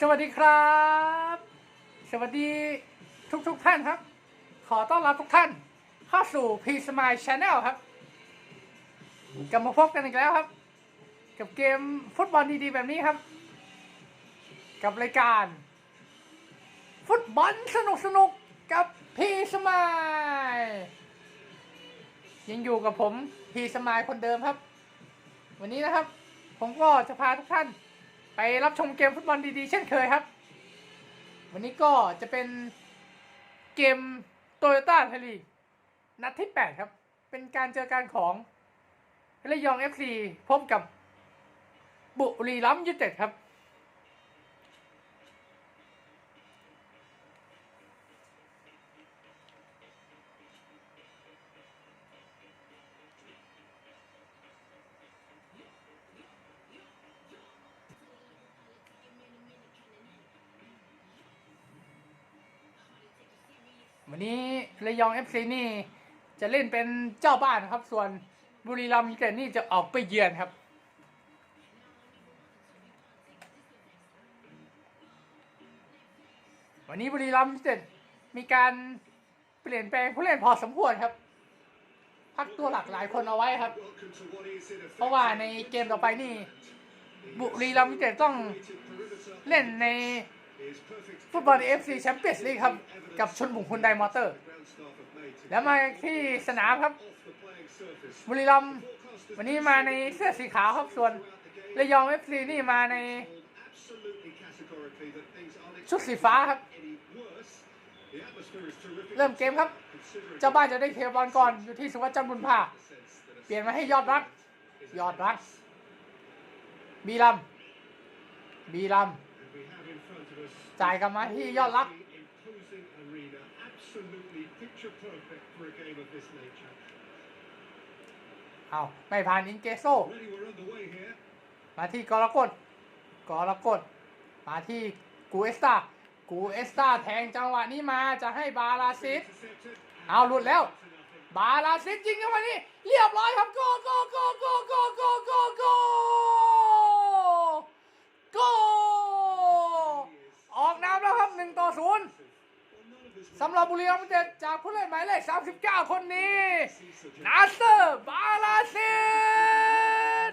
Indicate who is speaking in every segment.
Speaker 1: สวัสดีครับ สวัสดีทุกทุกๆท่านครับ ขอต้อนรับทุกท่าน เข้าสู่พีสมายชาแนลครับกลับมาพบกันอีกแล้วครับ กับเกมฟุตบอลดีๆแบบนี้ครับ กับรายการ ฟุตบอลสนุกสนุกๆกับพีสมายยังอยู่กับผมพีสมายคนเดิมครับ วันนี้นะครับ ผมก็จะพาทุกท่าน ไปรับชมเกมฟุตบอลดีๆ เช่นเคยครับ วันนี้ก็จะเป็นเกมโตโยต้าไทยลีกนัดที่ 8 ครับ เป็นการเจอกันของระยอง FC พบกับบุรีรัมย์ยูเต็ดครับ ระยอง FC นี่จะเล่นเป็นเจ้าบ้านครับ ส่วนบุรีรัมย์ยูไนเต็ดนี่จะออกไปเยือนครับ วันนี้บุรีรัมย์ยูไนเต็ดมีการเปลี่ยนแปลงผู้เล่นพอสมควรครับ พักตัวหลักหลายคนเอาไว้ครับ เพราะว่าในเกมต่อไปนี่ บุรีรัมย์ยูไนเต็ดต้องเล่นในฟุตบอลเอฟซีแชมเปี้ยนส์ลีกครับ กับชนบุรีฮุนไดมอเตอร์ แล้วมาที่สนามครับ บุรีรัมย์วันนี้มาในเสื้อสีขาวครับส่วนระยองเอฟซีนี่มาใน ชุดสีฟ้าครับ เริ่มเกมครับ เจ้าบ้านจะได้เคบอลก่อนอยู่ที่สุวัสดิ์จันทร์บุญภาเปลี่ยนมาให้ยอดรัก ยอดรัก บีรัมบีรัมจ่ายกลับมาที่ยอดรัก เอาไม่ผ่านอินเกโซมาที่กรกฎกรกฎมาที่กูเอสตากูเอสตาแทงจังหวะนี้มาจะให้บาลาซิสเอาหลุดแล้ว บาลาซิสยิงจังหวะนี้เรียบร้อยครับโกโกโกโกโกโกโกโกโกออกน้ำแล้วครับหนึ่งต่อศูนย์ สำหรับบุรีรัมย์ยูไนเต็ดจากผู้เล่นหมายเลข 39 คนนี้ นาเซอร์บาลาซิส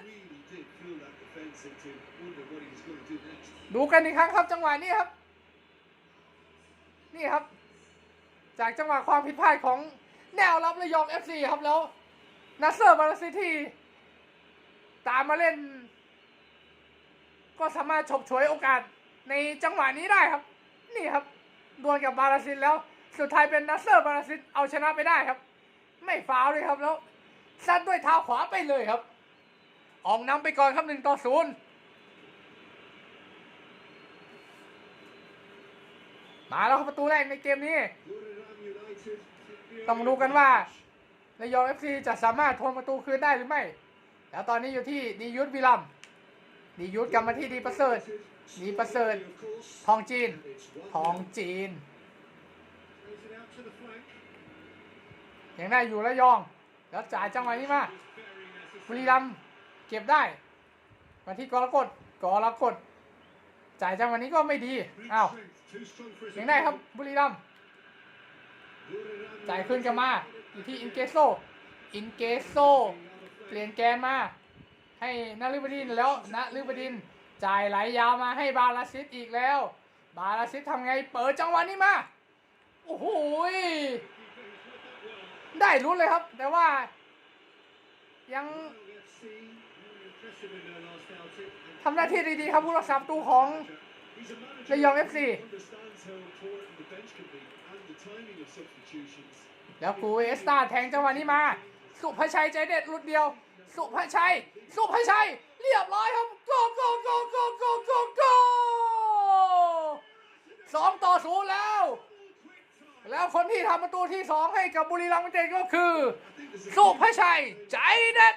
Speaker 1: ดูกันอีกครั้งครับจังหวะนี้ครับ นี่ครับ จากจังหวะความผิดพลาดของแนวรับระยอง FC ครับแล้วนัสเซอร์บาลาซิตี้ตามมาเล่น ก็สามารถฉกฉวยโอกาสในจังหวะนี้ได้ครับ นี่ครับ ดวลกับบาลาซินแล้วสุดท้ายเป็นนัสเซอร์บาลาซินเอาชนะไปได้ครับ ไม่ฟาวเลยครับแล้วซัดด้วยเท้าขวาไปเลยครับ ออกนำไปก่อนครับหนึ่งต่อศูนย์มาแล้วครับประตูแรกในเกมนี้ ต้องดูกันว่าระยองเอฟซีจะสามารถทวงประตูคืนได้หรือไม่ แล้วตอนนี้อยู่ที่ดียุทธวิลัมดียุทธกลับมาที่ดีประเสริฐ ดีประเสริฐทองจีน ทองจีน ยังได้อยู่ระยอง แล้วจ่ายจังหวะนี้มาบุรีรัมเก็บได้ มาที่กรกฎกรกฎจ่ายจังหวะนี้ก็ไม่ดีอ้าวยังได้ครับบุรีรัมจ่ายขึ้นกันมาอยู่ที่อินเกโซ อินเกโซ เปลี่ยนแกนมา ให้นาลิบดินแล้วนาลิบดิน จ่ายไหลยาวมาให้บาลาซิสอีกแล้ว บาลาซิสทำไงเปิดจังหวะนี้มา โอ้โหยได้ลุ้นเลยครับ แต่ว่า ยังทำหน้าที่ดีๆครับผู้รักษาประตูของระยองเอฟซีแล้วกูเอสตาแทงจังหวะนี้มา สุภชัยใจเด็ดหลุดเดียว สุภชัย สุภชัย เรียบร้อยครับโกโกโกโกโกโกโกสองต่อศูนย์แล้ว แล้วคนที่ทำประตูที่สองให้กับบุรีรัมย์ยูไนเต็ดก็คือสุภชัย ใจเด็ด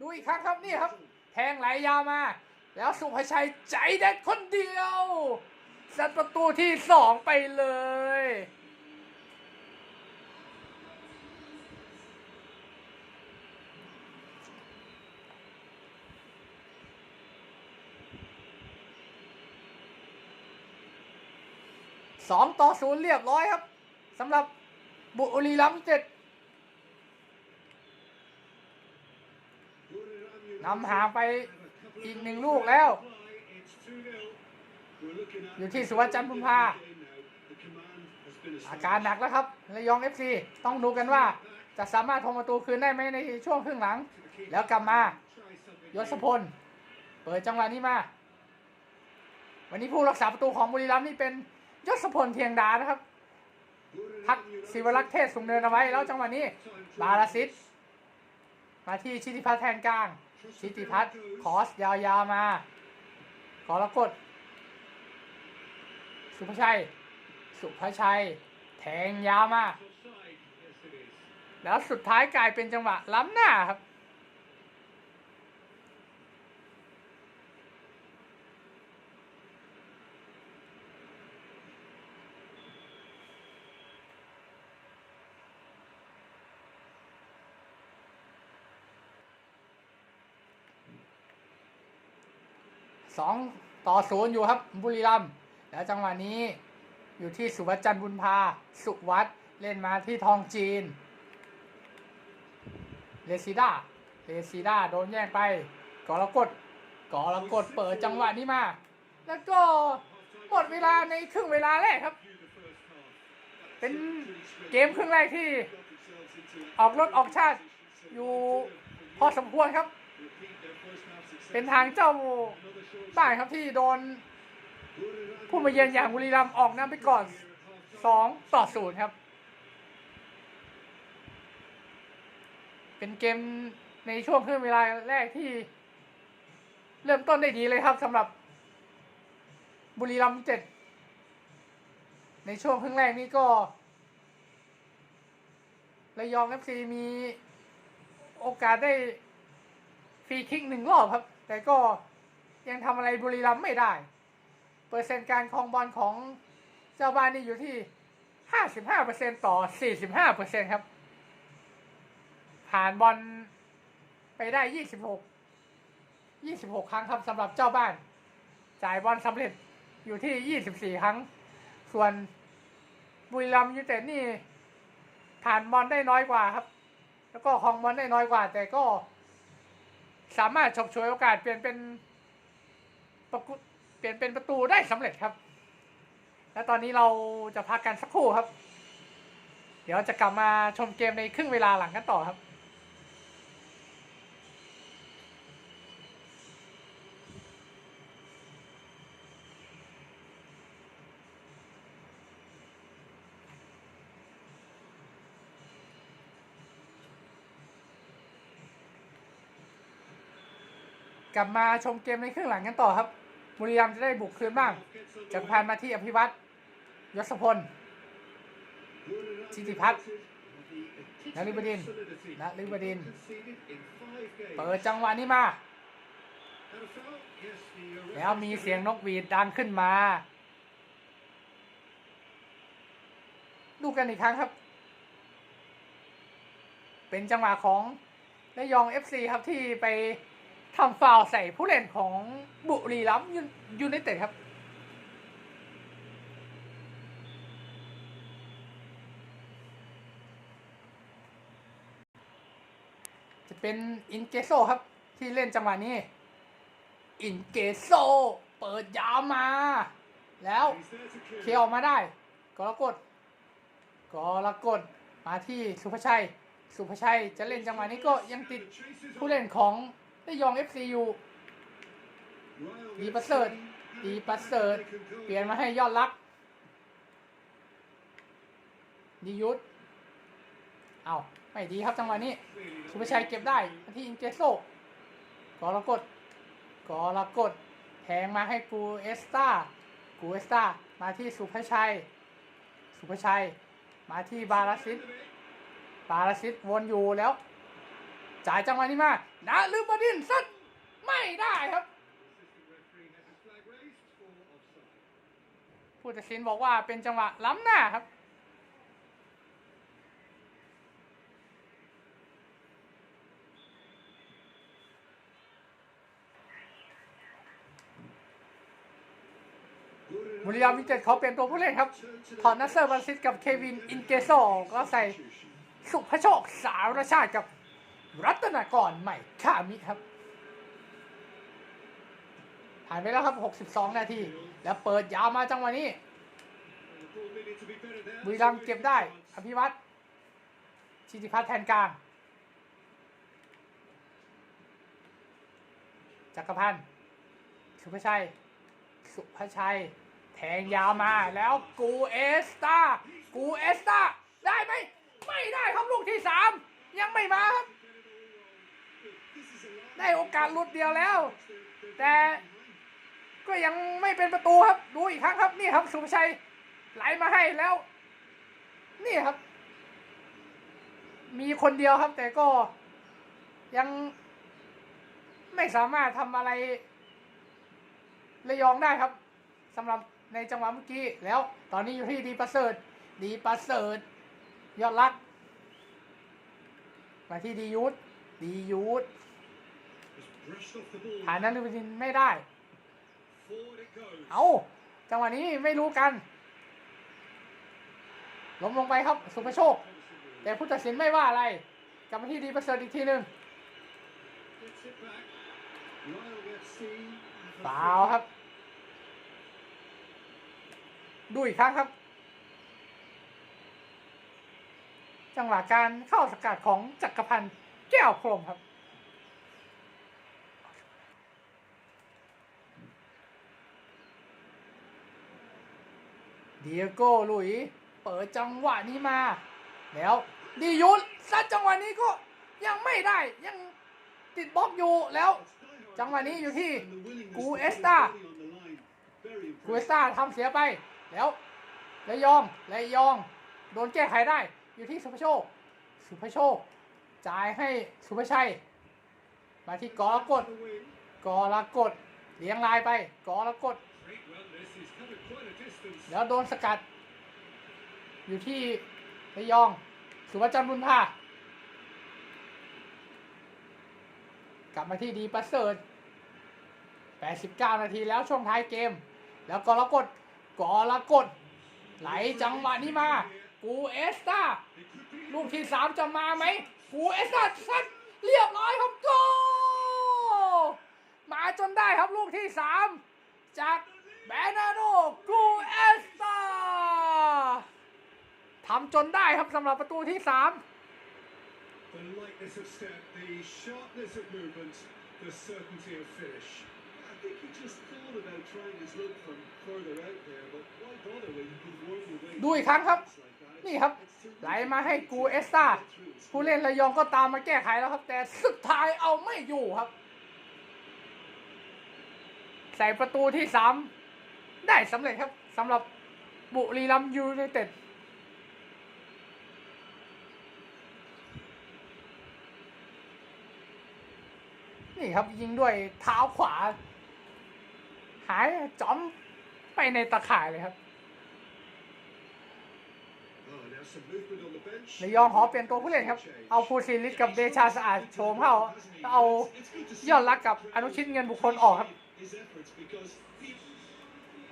Speaker 1: ดูอีกครั้งครับนี่ครับ แทงไหลยาวมา แล้วสุภชัยใจเด็ดคนเดียวสัดประตูที่สองไปเลย สองต่อศูนย์เรียบร้อยครับสำหรับบุรีรัมย์เจ็ดนำห่างไปอีกหนึ่งลูกแล้ว อยู่ที่สุวัสดิ์จันทร์พุมพาอาการหนักแล้วครับระยองเอฟซีต้องดูกันว่าจะสามารถทงประตูคืนได้ไหมในช่วงครึ่งหลัง แล้วกลับมายศพล เปิดจังหวะนี้มา วันนี้ผู้รักษาประตูของบุรีรัมย์นี่เป็น ยศพลเทียงดานะครับ พักศิวรักษ์เทศสูงเนินเอาไว้ แล้วจังหวะนี้ บาลาซิสมาที่ชิติพัฒน์แทนกลาง ชิติพัฒน์คอสยาวๆมา ขอละกด สุภชัย สุภชัย แทงยาวมา แล้วสุดท้ายกลายเป็นจังหวะล้ำหน้าครับ สองต่อศูนย์อยู่ครับบุรีรัมย์แล้วจังหวะนี้อยู่ที่สุวัจันทร์บุญพา สุวัตเล่นมาที่ทองจีน เลซิด้าเลซิด้าโดนแย่งไปกรกฎกรกฎเปิดจังหวะนี้มา แล้วก็หมดเวลาในครึ่งเวลาแรกครับ เป็นเกมครึ่งแรกที่ ออกรถออกชาติอยู่พอสมควรครับ เป็นทางเจ้าบ้านครับที่โดน ผู้มาเยือนอย่างบุรีรัมย์ออกนำไปก่อนสองต่อศูนย์ครับ เป็นเกมในช่วงครึ่งเวลาแรกที่ เริ่มต้นได้ดีเลยครับสำหรับ บุรีรัมย์เจ็ดในช่วงครึ่งแรกนี้ก็ระยองเอฟซีมีโอกาสได้ฟรีคิกหนึ่งรอบครับ แต่ก็ยังทำอะไรบุรีรัมย์ไม่ได้ เปอร์เซ็นต์การครองบอลของเจ้าบ้านนี่อยู่ที่ 55%ต่อ 45%ครับ ผ่านบอลไปได้ 26 26 ครั้งครับสำหรับเจ้าบ้าน จ่ายบอลสำเร็จอยู่ที่ 24 ครั้ง ส่วนบุรีรัมย์ยูเต็ดนี่ผ่านบอลได้น้อยกว่าครับ แล้วก็ครองบอลได้น้อยกว่า แต่ก็ สามารถฉกฉวยโอกาสเปลี่ยนเป็นประกุเปลี่ยนเป็นประตูได้สำเร็จครับ และตอนนี้เราจะพักกันสักครู่ครับ เดี๋ยวจะกลับมาชมเกมในครึ่งเวลาหลังกันต่อครับ กลับมาชมเกมในครึ่งหลังกันต่อครับ บุรีรัมย์จะได้บุกคืนบ้างจากรพันมาที่อภิวัตรยศพลชิติพัฒน์นฤบดินทร์นฤบดินทร์เปิดจังหวะนี้มา แล้วมีเสียงนกหวีดดังขึ้นมา ดูกันอีกครั้งครับ เป็นจังหวะของระยอง FC ครับที่ไป ทำฟาวใส่ผู้เล่นของบุรีรัมย์ยูยูไนเต็ดครับ จะเป็นอินเกโซครับ ที่เล่นจังหวะนี้ อินเกโซเปิดยาวมา แล้วเคลียร์ออกมาได้กรกฎกรกฎมาที่สุภชัย สุภชัยจะเล่นจังหวะนี้ก็ยังติดผู้เล่นของ ได้ยอง FC อยู่ดีประเสริฐดีประเสริฐเปลี่ยนมาให้ยอดรักดียุทธเอาไม่ดีครับจังหวะนี้สุภชัยเก็บได้มาที่อินเจโซกอรกฎกอรกฎแทงมาให้กูเอสตากูเอสตามาที่สุภชัย สุภชัย มาที่บาราซิสบาราซิสวนอยู่แล้ว จ่ายจังหวะนี้มา นะลืมบดินซัดไม่ได้ครับ ผู้ตัดสินบอกว่าเป็นจังหวะล้ำหน้าครับบุรีรัมย์ยูไนเต็ดเขาเปลี่ยนตัวผู้เล่นครับ ถอนนัสเซอร์บาซิสกับเควินอินเกโซก็ใส่สุภโชคสารชาติกับ รัตนากรใหม่ข้ามิครับ ผ่านไปแล้วครับ 62 นาที แล้วเปิดยาวมาจังหวะนี้บุรีรัมเก็บได้ อภิวัตชิติพัฒน์แทนกลางจักรพันธ์สุภชัย สุภชัย แทงยาวมาแล้วกูเอสตากูเอสตาได้ไหม ไม่ได้ครับลูกที่สามยังไม่มาครับ ได้โอกาสหลุดเดียวแล้ว แต่ก็ยังไม่เป็นประตูครับ ดูอีกครั้งครับ นี่ครับสุภชัยไหลมาให้แล้ว นี่ครับ มีคนเดียวครับ แต่ก็ยังไม่สามารถทำอะไร ระยองได้ครับสำหรับในจังหวะเมื่อกี้แล้ว ตอนนี้อยู่ที่ดีประเสริฐ ดีประเสริฐ ยอดรักมาที่ดียุทธดียุท ธผ่านนั้นลูบินไม่ได้ เอาจังหวะนี้ไม่รู้กัน ล้มลงไปครับ สุภโชค แต่ผู้ตัดสินไม่ว่าอะไร กลับมาที่ดีประเสริฐอีกทีหนึ่งเปล่าครับ ดูอีกครั้งครับ จังหวะการเข้าสกัดของจักรพันธ์แก้วพรมครับ เดียโก้ลุย เปิดจังหวะนี้มา แล้วดียุทธซัดจังหวะนี้ก็ยังไม่ได้ยังติดบล็อกอยู่แล้ว จังหวะนี้อยู่ที่กูเอสตากูเอสตาทำเสียไปแล้วระยองระยอง โดนแก้ไขได้ อยู่ที่สุภโชค สุภโชค จ่ายให้สุภชัย มาที่กอรกฎกอรกฎเลี้ยงลายไปกอรกด ฎแล้วโดนสกัด อยู่ที่ระยอง สุวัจจันบุญภากลับมาที่ดีประเสริฐ89 นาทีแล้วช่วงท้ายเกม แล้วกรกฎกรกฎไหลจังหวะนี้มา กูเอสตาลูกที่สามจะมาไหม กูเอสตาซัดเรียบร้อยครับโกมาจนได้ครับลูกที่สามจาก แบนาโดกูเอสตาทำจนได้ครับสำหรับประตูที่สาม
Speaker 2: The lightness of step, the sharpness of movement, the certainty of finish. I think he just thought about trying his luck from further out there, but why bother when you can work your way
Speaker 1: ดูอีกครั้งครับ
Speaker 2: like that?
Speaker 1: นี่ครับ ไหลมาให้กูเอสตาผู้เล่นระยองก็ตามมาแก้ไขแล้วครับ แต่สุดท้ายเอาไม่อยู่ครับ ใส่ประตูที่สาม ได้สำเร็จครับสำหรับบุรีรัมยูไนเต็ดนี่ครับยิงด้วยเท้าขวา หายจอมไปในตะข่ายเลยครับ
Speaker 2: Oh, now some movement on the bench.
Speaker 1: ระยองขอเปลี่ยนตัวผู้เล่นครับ เอาภูซิลิสกับเดชาสะอาดโฉมเข้าเอายอดรักกับอนุชิตเงินบุคคลออกครับ
Speaker 2: His efforts because he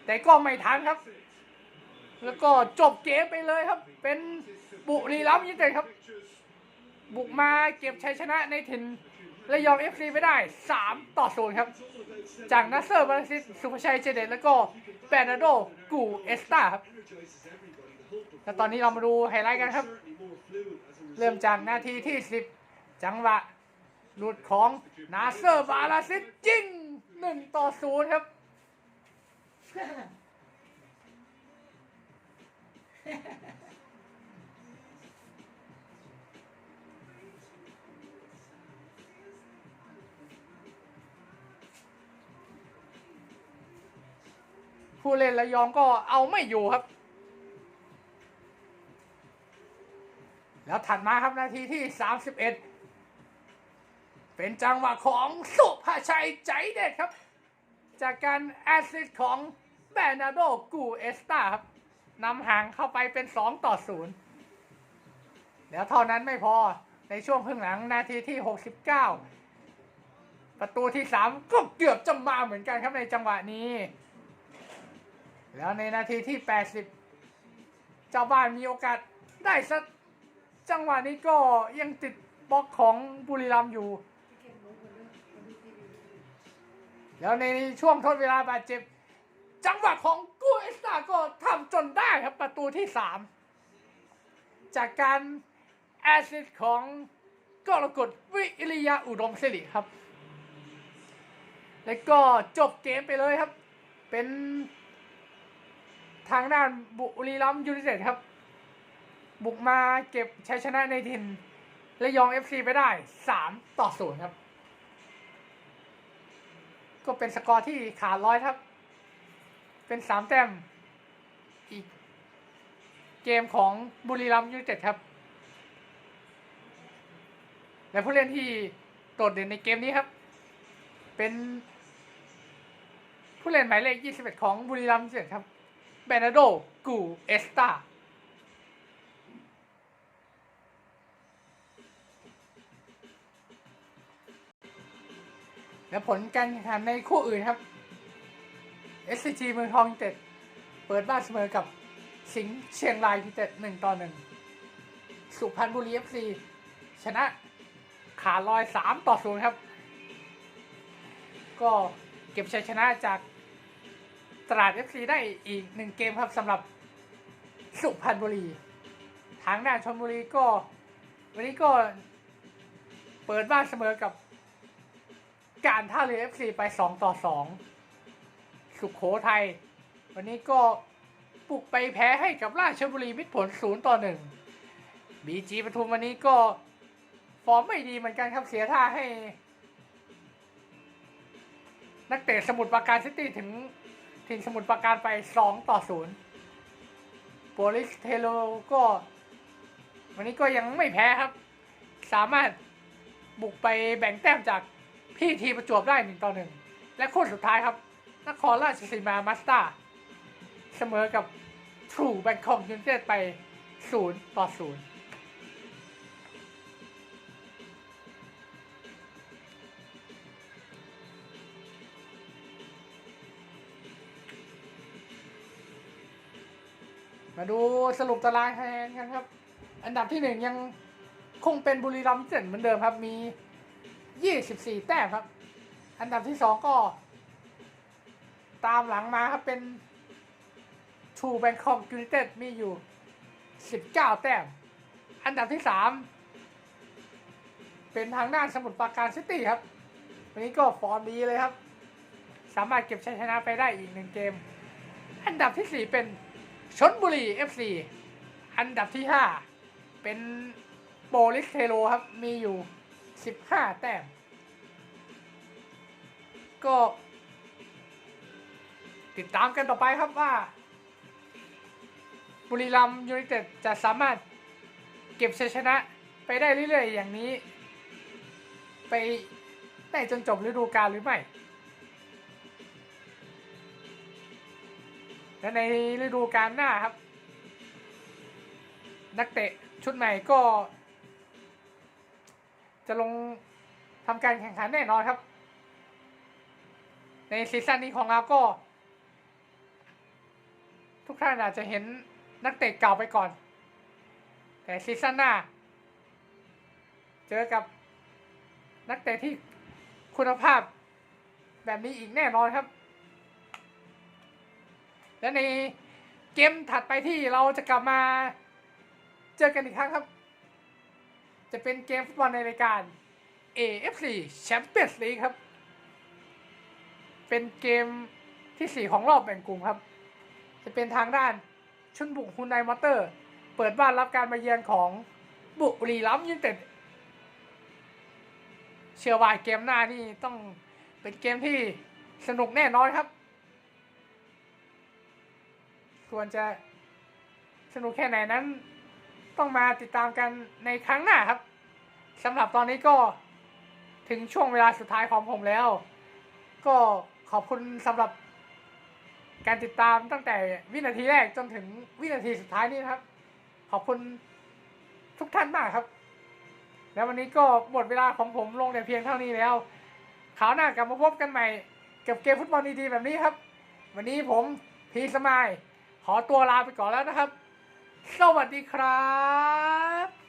Speaker 1: แต่ก็ไม่ทันครับ แล้วก็จบเกมไปเลยครับ เป็นบุรีรัมย์ยูไนเต็ดครับ บุกมาเก็บชัยชนะในถิ่นระยองเอฟซีไปได้ 3 ต่อ0ครับ จากนัสเซอร์บาลซิสสุภชัยเจเดตแล้วก็แบรนาโดกูเอสตาครับแล้วตอนนี้เรามาดูไฮไลท์กันครับ เริ่มจากนาทีที่ 10 จังหวะหลุดของนาเซอร์บาลาซิสจริง1ต่อ0ครับ ผู้เล่นระยองก็เอาไม่อยู่ครับ แล้วถัดมาครับนาทีที่ 31 เป็นจังหวะของสุภาชัยใจเด็ดครับ จากการแอสซิสต์ของ แบรนาโดกูเอสตาครับนำห่างเข้าไปเป็น2ต่อ0แล้วเท่านั้นไม่พอในช่วงครึ่งหลังนาทีที่ 69 ประตูที่ 3 ก็เกือบจะมาเหมือนกันครับในจังหวะนี้ แล้วในนาทีที่ 80 เจ้าบ้านมีโอกาสได้สักจังหวะนี้ก็ยังติดบล็อกของบุรีรัมย์อยู่ แล้วในช่วงทดเวลาบาดเจ็บ จังหวะของกูเอสตาก็ทำจนได้ครับประตูที่3จากการแอสซิสของกรกฎวิริยะอุดมสิริครับ แล้วก็จบเกมไปเลยครับ เป็นทางด้านบุรีรัมยูไนเต็ดครับ บุกมาเก็บชัยชนะในถิ่นและยอง FC ไปได้ 3 ต่อ 0 ครับ ก็เป็นสกอร์ที่ขาดร้อยครับ เป็น3แต้มอีกเกมของบุรีรัมย์ยูเต็ดครับ และผู้เล่นที่โดดเด่นในเกมนี้ครับ เป็นผู้เล่นหมายเลข 21 ของบุรีรัมย์ยูเต็ดครับ เบนาโด กูเอสตาและผลการแข่งขันในคู่อื่นครับ SCG เมืองทองยูไนเต็ด เปิดบ้านเสมอกับสิงห์เชียงรายยูไนเต็ดหนึ่งต่อหนึ่งสุพรรณบุรี FC ชนะขาลอยสามต่อศูนย์ครับ ก็เก็บชัยชนะจากตราด FC ได้อีกหนึ่งเกมครับสำหรับสุพรรณบุรี ทางด้านชลบุรีก็ วันนี้ก็เปิดบ้านเสมอกับการท่าเรือ FC ไป2ต่อ2 สุขโขทัย วันนี้ก็บุกไปแพ้ให้กับราชบุรีมิตรผล0ต่อ1บีจีปทุมวันนี้ก็ฟอร์มไม่ดีเหมือนกันครับเสียท่าให้ นักเตะสมุทรปราการซิตี้ถึงทีมสมุทรปราการไป 2 ต่อ 0 โปลิสเทโลก็ วันนี้ก็ยังไม่แพ้ครับ สามารถบุกไปแบ่งแต้มจากพี่ทีประจวบได้ 1 ต่อ 1 และคู่สุดท้ายครับ นครราชสีมามาสเตอร์เสมอกับทรูแบงคอกยูไนเต็ดไป 0 ต่อ 0มาดูสรุปตารางคะแนนกันครับ อันดับที่หนึ่งยังคงเป็นบุรีรัมย์เจ็ดเหมือนเดิมครับ มี 24 แต้มครับ อันดับที่สองก็ ตามหลังมาครับเป็นทูแบงคอกยูไนเต็ดมีอยู่ 19 แต้ม อันดับที่สามเป็นทางด้านสมุทรปราการซิตี้ครับ วันนี้ก็ฟอร์มดีเลยครับ สามารถเก็บชัยชนะไปได้อีกหนึ่งเกม อันดับที่สี่เป็นชนบุรี FC อันดับที่ 5 เป็นโปลิสเทโลครับ มีอยู่ 15 แต้ม ก็ ติดตามกันต่อไปครับว่า บุรีรัมยูไนเต็ดจะสามารถเก็บชัยชนะไปได้เรื่อยๆ อย่างนี้ ไปได้จนจบฤดูกาลหรือไม่ และในฤดูกาลหน้าครับ นักเตะชุดใหม่ก็ จะลงทำการแข่งขันแน่นอนครับ ในซีซั่นนี้ของเราก็ ทุกท่านอาจจะเห็นนักเตะเก่าไปก่อน แต่ซีซั่นหน้า เจอกับนักเตะที่คุณภาพแบบนี้อีกแน่นอนครับ และในเกมถัดไปที่เราจะกลับมาเจอกันอีกครั้งครับ จะเป็นเกมฟุตบอลในรายการ AFC Champions League ครับ เป็นเกมที่ 4 ของรอบแบ่งกลุ่มครับ จะเป็นทางด้านชุนบุกฮุนไนมอเตอร์ เปิดบ้านรับการมาเยือนของบุรีรัมย์ยูไนเต็ดเชื่อว่าเกมหน้านี่ต้องเป็นเกมที่สนุกแน่นอนครับ ส่วนจะสนุกแค่ไหนนั้น ต้องมาติดตามกันในครั้งหน้าครับสำหรับตอนนี้ก็ถึงช่วงเวลาสุดท้ายของผมแล้ว ก็ขอบคุณสำหรับ การติดตามตั้งแต่วินาทีแรกจนถึงวินาทีสุดท้ายนี้นะครับ ขอบคุณทุกท่านมากครับ แล้ววันนี้ก็หมดเวลาของผมลงแต่เพียงเท่านี้แล้วคราวหน้ากลับมาพบกันใหม่กับเกมฟุตบอลดีๆแบบนี้ครับ วันนี้ผมพีสมายขอตัวลาไปก่อนแล้วนะครับ สวัสดีครับ